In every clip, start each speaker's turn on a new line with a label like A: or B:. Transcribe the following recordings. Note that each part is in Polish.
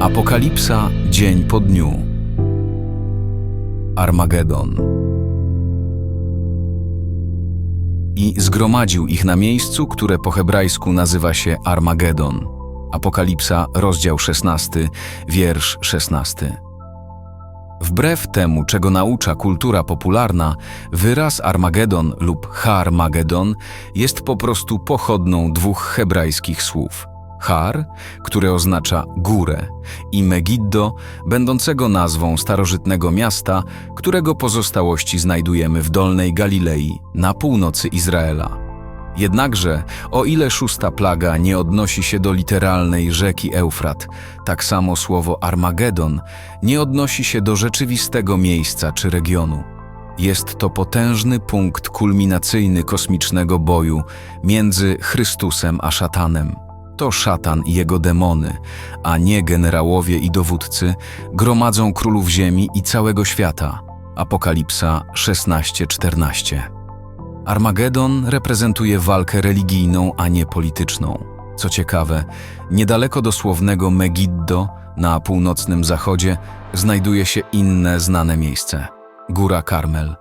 A: Apokalipsa dzień po dniu. Armagedon. I zgromadził ich na miejscu, które po hebrajsku nazywa się Armagedon. Apokalipsa, rozdział 16, wiersz 16. Wbrew temu, czego naucza kultura popularna, wyraz Armagedon lub Harmagedon jest po prostu pochodną dwóch hebrajskich słów. Har, które oznacza górę, i Megiddo, będącego nazwą starożytnego miasta, którego pozostałości znajdujemy w Dolnej Galilei, na północy Izraela. Jednakże, o ile szósta plaga nie odnosi się do literalnej rzeki Eufrat, tak samo słowo Armagedon nie odnosi się do rzeczywistego miejsca czy regionu. Jest to potężny punkt kulminacyjny kosmicznego boju między Chrystusem a szatanem. To szatan i jego demony, a nie generałowie i dowódcy, gromadzą królów ziemi i całego świata. Apokalipsa 16:14. Armagedon reprezentuje walkę religijną, a nie polityczną. Co ciekawe, niedaleko dosłownego Megiddo na północnym zachodzie znajduje się inne znane miejsce Góra Karmel.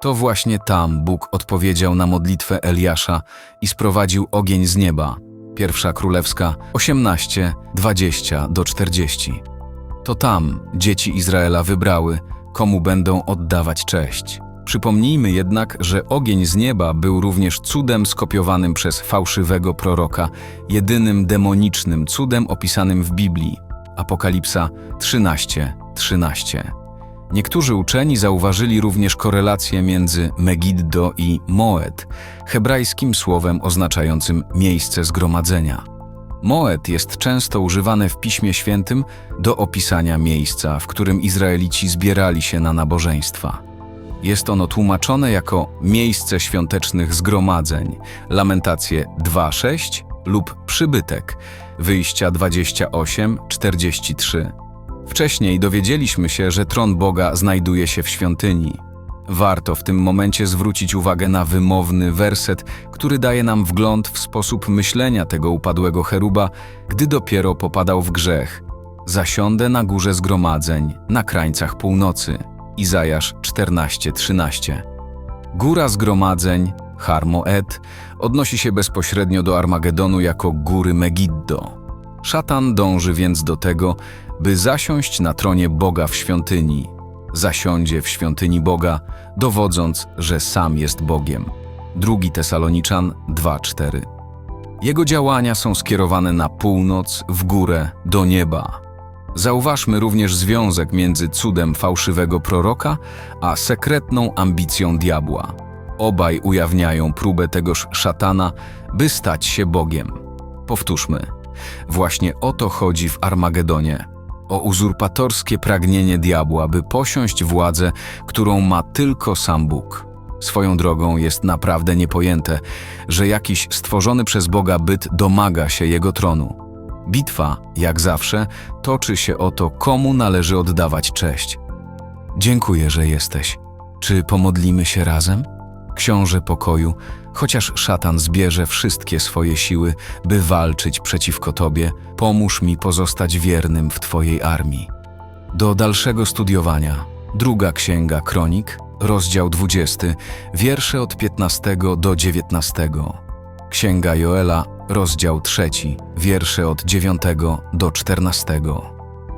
A: To właśnie tam Bóg odpowiedział na modlitwę Eliasza i sprowadził ogień z nieba. Pierwsza Królewska 18, 20 do 40. To tam dzieci Izraela wybrały, komu będą oddawać cześć. Przypomnijmy jednak, że ogień z nieba był również cudem skopiowanym przez fałszywego proroka, jedynym demonicznym cudem opisanym w Biblii. Apokalipsa 13, 13. Niektórzy uczeni zauważyli również korelację między Megiddo i Moed, hebrajskim słowem oznaczającym miejsce zgromadzenia. Moed jest często używane w Piśmie Świętym do opisania miejsca, w którym Izraelici zbierali się na nabożeństwa. Jest ono tłumaczone jako miejsce świątecznych zgromadzeń, Lamentacje 2:6 lub przybytek, Wyjścia 28:43. Wcześniej dowiedzieliśmy się, że tron Boga znajduje się w świątyni. Warto w tym momencie zwrócić uwagę na wymowny werset, który daje nam wgląd w sposób myślenia tego upadłego cheruba, gdy dopiero popadał w grzech. Zasiądę na górze zgromadzeń, na krańcach północy. Izajasz 14:13. Góra zgromadzeń, Harmoed, odnosi się bezpośrednio do Armagedonu jako góry Megiddo. Szatan dąży więc do tego, by zasiąść na tronie Boga w świątyni. Zasiądzie w świątyni Boga, dowodząc, że sam jest Bogiem. Drugi Tesaloniczan 2:4. Jego działania są skierowane na północ, w górę, do nieba. Zauważmy również związek między cudem fałszywego proroka a sekretną ambicją diabła. Obaj ujawniają próbę tegoż szatana, by stać się Bogiem. Powtórzmy. Właśnie o to chodzi w Armagedonie. O uzurpatorskie pragnienie diabła, by posiąść władzę, którą ma tylko sam Bóg. Swoją drogą jest naprawdę niepojęte, że jakiś stworzony przez Boga byt domaga się jego tronu. Bitwa, jak zawsze, toczy się o to, komu należy oddawać cześć. Dziękuję, że jesteś. Czy pomodlimy się razem? Książę pokoju, chociaż szatan zbierze wszystkie swoje siły, by walczyć przeciwko Tobie, pomóż mi pozostać wiernym w Twojej armii. Do dalszego studiowania. Druga Księga Kronik, rozdział 20, wiersze od 15 do 19. Księga Joela, rozdział 3, wiersze od 9 do 14.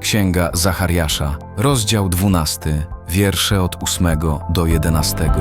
A: Księga Zachariasza, rozdział 12, wiersze od 8 do 11.